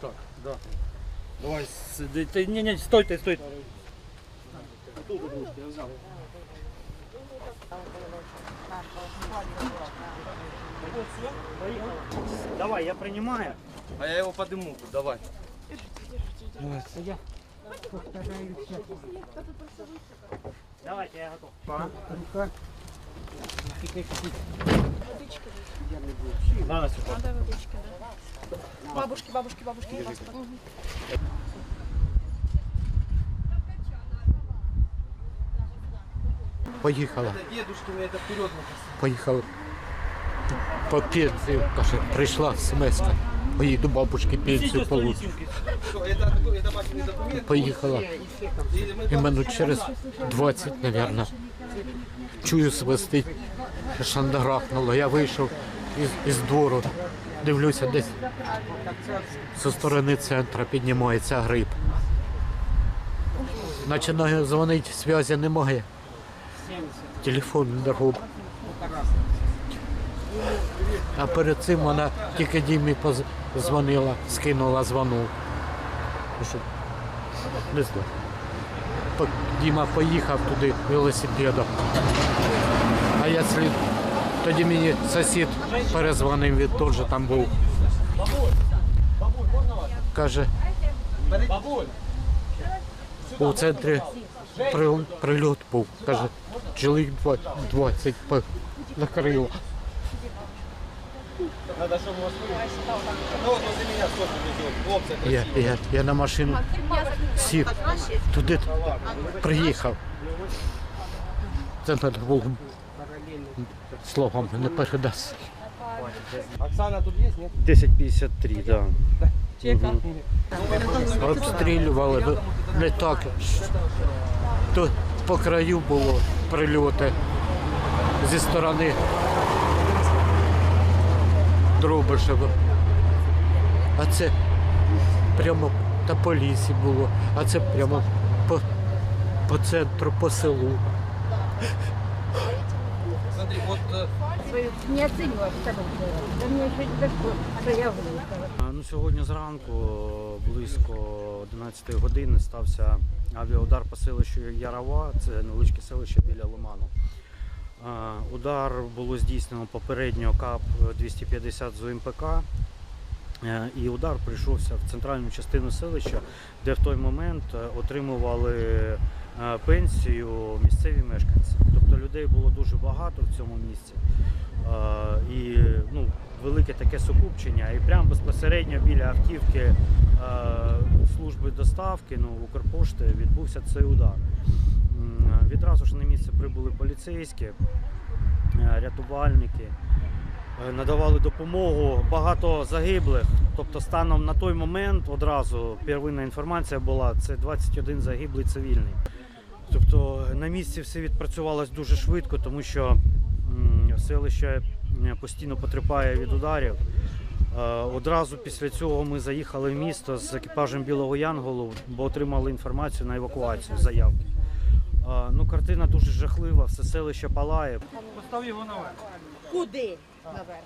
Так, да. Давай, сиди. Ти, ні, ні, стой, ти, стой. Давай, я принимаю. А я его подыму, давай. Давайте, я готов. Ладно, все. Надо водички, да. Бабушки, бабушки, бабушки, паспорт. Мгм. Поїхала, Дедушки мне это вперед поїхала по пенсію, каже, прийшла смс. Поїду бабушки пенсію получу. Это, это папины документы. Поїхала. Или мы І минут через 20, мабуть, чую свистить, шандарахнуло. Я вийшов із, із двору, дивлюся, десь зі сторони центру піднімається гриб. Починаю дзвонити, зв'язку немає. Телефон не губ. А перед цим вона тільки Дімі позвонила, скинула дзвонок. Ну, Не знаю. Діма поїхав туди велосипедом. А я слід. Тоді мені сусід перезвонив, він теж там був. Каже, у центрі прильот був. Каже, чоловік 20 по- накрило. надо, чтобы вас Ну вот возле меня сколько везет. Хлопцы, Я, я, я на машину сів, туди приїхав. Це треба було словом не передасть. Оксана тут есть, нет? 1053, да. Чека. Обстрілювали не так. То по краю було прильоти зі сторони Дробишева. А це прямо та по лісі було, а це прямо по, по центру, по селу. Не выехала. Ну, сьогодні зранку, близько 11 години, стався авіаудар по селищу Ярова, це невеличке селище біля Лиману. Удар було здійснено попередньо КАП 250 з УМПК. Е, І удар прийшовся в центральну частину селища, де в той момент е, отримували е, пенсію місцеві мешканці. Тобто людей було дуже багато в цьому місці. Е, І ну, велике таке сукупчення. І прямо безпосередньо біля автівки е, служби доставки ну, Укрпошти відбувся цей удар. Відразу ж на місце прибули поліцейські, е, рятувальники, е, надавали допомогу. Багато загиблих. Тобто, станом на той момент одразу первинна інформація була це 21 загиблий цивільний. Тобто на місці все відпрацювалось дуже швидко, тому що селище постійно потерпає від ударів. Е, Одразу після цього ми заїхали в місто з екіпажем Білого Янголу, бо отримали інформацію на евакуацію заявки. Е, Ну, картина дуже жахлива, все селище палає. Постав его наверх. Куди? Наверх.